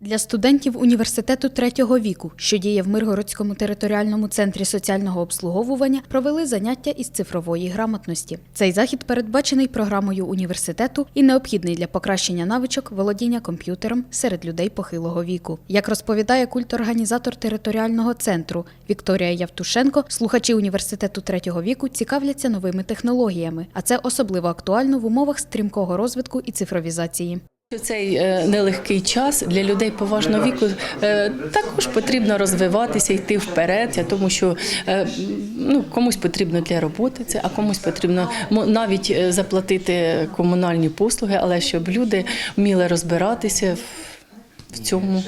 Для студентів університету третього віку, що діє в Миргородському територіальному центрі соціального обслуговування, провели заняття із цифрової грамотності. Цей захід передбачений програмою університету і необхідний для покращення навичок володіння комп'ютером серед людей похилого віку. Як розповідає культорганізатор територіального центру Вікторія Явтушенко, слухачі університету третього віку цікавляться новими технологіями, а це особливо актуально в умовах стрімкого розвитку і цифровізації. У цей е, нелегкий час для людей поважного віку е, також потрібно розвиватися, йти вперед, тому що е, ну, комусь потрібно для роботи це, а комусь потрібно навіть заплатити комунальні послуги, але щоб люди вміли розбиратися в цьому.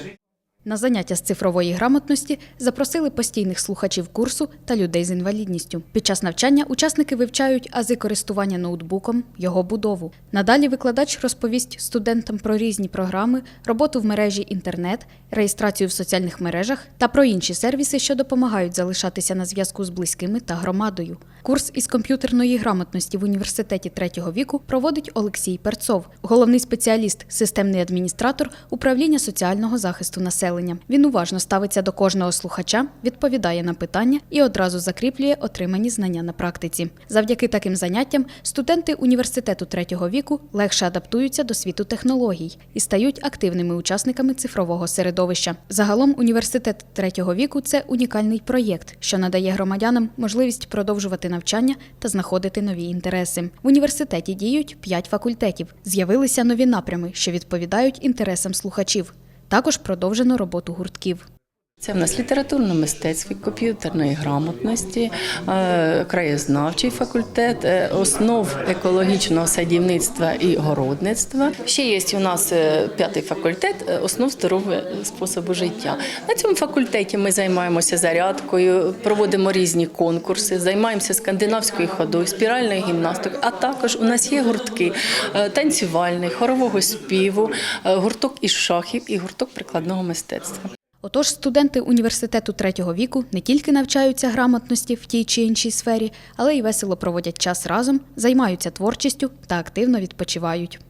На заняття з цифрової грамотності запросили постійних слухачів курсу та людей з інвалідністю. Під час навчання учасники вивчають ази користування ноутбуком, його будову. Надалі викладач розповість студентам про різні програми, роботу в мережі інтернет, реєстрацію в соціальних мережах та про інші сервіси, що допомагають залишатися на зв'язку з близькими та громадою. Курс із комп'ютерної грамотності в університеті третього віку проводить Олексій Перцов, головний спеціаліст, системний адміністратор управління соціального захисту населення. Він уважно ставиться до кожного слухача, відповідає на питання і одразу закріплює отримані знання на практиці. Завдяки таким заняттям студенти університету третього віку легше адаптуються до світу технологій і стають активними учасниками цифрового середовища. Загалом університет третього віку це унікальний проєкт, що надає громадянам можливість продовжувати навчання та знаходити нові інтереси. В університеті діють п'ять факультетів. З'явилися нові напрями, що відповідають інтересам слухачів. Також продовжено роботу гуртків. Це в нас літературне мистецтво, комп'ютерної грамотності, е, краєзнавчий факультет, е, основ екологічного садівництва і городництва. Ще є у нас е, п'ятий факультет основ здорового способу життя. На цьому факультеті ми займаємося зарядкою, проводимо різні конкурси, займаємося скандинавською ходою, спіральною гімнастикою. А також у нас є гуртки танцювальний, хорового співу, гурток із шахів і гурток прикладного мистецтва. Отож, студенти університету третього віку не тільки навчаються грамотності в тій чи іншій сфері, але й весело проводять час разом, займаються творчістю та активно відпочивають.